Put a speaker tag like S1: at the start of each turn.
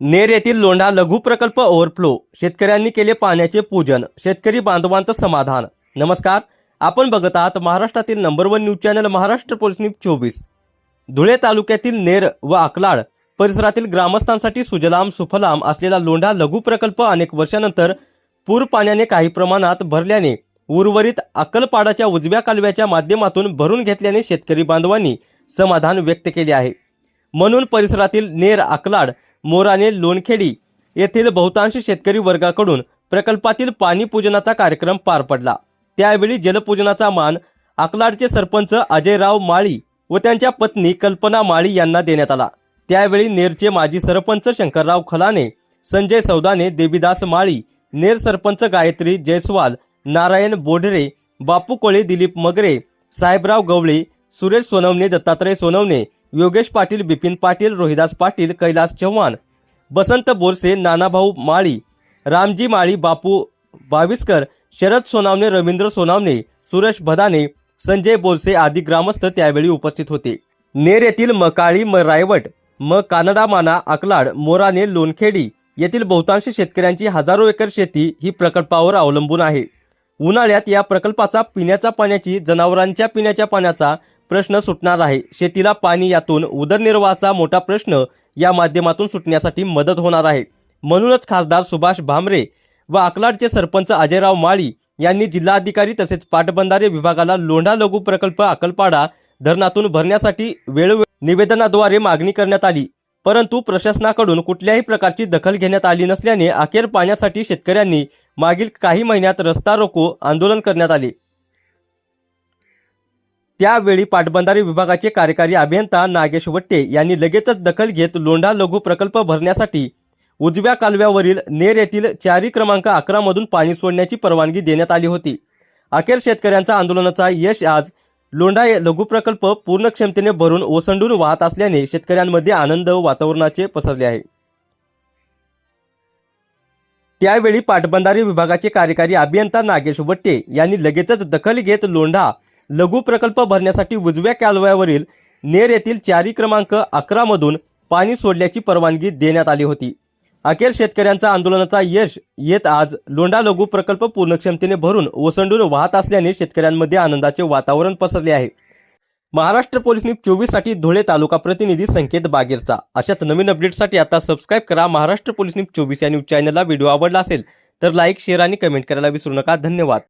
S1: नेर येथील लोंढा लघु प्रकल्प ओव्हरफ्लो शेतकऱ्यांनी केले पाण्याचे पूजन शेतकरी बांधवांचं समाधान. नमस्कार आपण बघत आहात महाराष्ट्रातील number one news channel Maharashtra police news चोवीस. धुळे तालुक्यातील नेर व अकलाड परिसरातील ग्रामस्थांसाठी सुजलाम सुफलाम असलेला लोंढा लघु प्रकल्प अनेक वर्षानंतर पूर पाण्याने काही प्रमाणात भरल्याने उर्वरित अक्कलपाडाच्या उजव्या कालव्याच्या माध्यमातून भरून घेतल्याने शेतकरी बांधवांनी समाधान व्यक्त केले आहे. म्हणून परिसरातील नेर अकलाड मोराने लोणखेडी येथील बहुतांश शेतकरी वर्गाकडून प्रकल्पातील पाणी पूजनाचा कार्यक्रम पार पडला. त्यावेळी जलपूजनाचा मान अकलाडचे सरपंच अजयराव माळी व त्यांच्या पत्नी कल्पना माळी यांना देण्यात आला. त्यावेळी नेरचे माजी सरपंच शंकरराव खलाने संजय सौदाने देवीदास माळी नेर सरपंच गायत्री जयस्वाल नारायण बोढरे बापू कोळे दिलीप मगरे साहेबराव गवळे सुरेश सोनवणे दत्तात्रय सोनवणे योगेश पाटील बिपिन पाटील रोहिदास पाटील कैलास चव्हाण बसंत बोरसे नानाभाऊ माळी रामजी माळी बापू बाविस्कर शरद सोनावणे रवींद्र सोनावणे सुरेश भदाने संजय बोरसे आदी ग्रामस्थ त्यावेळी उपस्थित होते. नेर येथील म काळी म रायवट म कानडामाना अकलाड मोराने लोणखेडी येथील बहुतांश शेतकऱ्यांची हजारो एकर शेती ही प्रकल्पावर अवलंबून आहे. उन्हाळ्यात या प्रकल्पाचा पिण्याच्या पाण्याची जनावरांच्या पिण्याच्या पाण्याचा प्रश्न सुटणार आहे. शेतीला पाणी यातून उदरनिर्वाहाचा मोठा प्रश्न या माध्यमातून सुटण्यासाठी मदत होणार आहे. म्हणूनच खासदार सुभाष भामरे व अकलाडचे सरपंच अजयराव माळी यांनी जिल्हाधिकारी तसेच पाटबंधारे विभागाला लोंढा लघु प्रकल्प अकलपाडा धरणातून भरण्यासाठी वेळोवेळी निवेदनाद्वारे मागणी करण्यात आली. परंतु प्रशासनाकडून कुठल्याही प्रकारची दखल घेण्यात आली नसल्याने अखेर पाण्यासाठी शेतकऱ्यांनी मागील काही महिन्यात रस्ता रोको आंदोलन करण्यात आले. त्यावेळी पाटबंधारे विभागाचे कार्यकारी अभियंता नागेश वट्टे यांनी लगेचच दखल घेत लोंढा लघु प्रकल्प भरण्यासाठी उजव्या कालव्यावरील नेर येथील चारी क्रमांक अकरामधून पाणी सोडण्याची परवानगी देण्यात आली होती. अखेर शेतकऱ्यांचा आंदोलनाचा यश आज लोंढा लघु प्रकल्प पूर्ण क्षमतेने भरून ओसंडून वाहत असल्याने शेतकऱ्यांमध्ये आनंद वातावरणाचे पसरले आहे. त्यावेळी पाटबंधारे विभागाचे कार्यकारी अभियंता नागेश वट्टे यांनी लगेचच दखल घेत लोंढा लघु प्रकल्प भरण्यासाठी उजव्या कालव्यावरील नेर येथील चारी क्रमांक अकरामधून पाणी सोडल्याची परवानगी देण्यात आली होती. अखेर शेतकऱ्यांचा आंदोलनाचा यश येत आज लोंढा लघु प्रकल्प पूर्ण क्षमतेने भरून ओसंडून वाहत असल्याने शेतकऱ्यांमध्ये आनंदाचे वातावरण पसरले आहे. महाराष्ट्र पोलीस न्यूज चोवीससाठी धुळे तालुका प्रतिनिधी संकेत बागेरचा. अशाच नवीन अपडेटसाठी आता सबस्क्राईब करा. महाराष्ट्र पोलीस न्यूज चोवीस या न्यूज चॅनलला व्हिडिओ आवडला असेल तर लाईक शेअर आणि कमेंट करायला विसरू नका. धन्यवाद.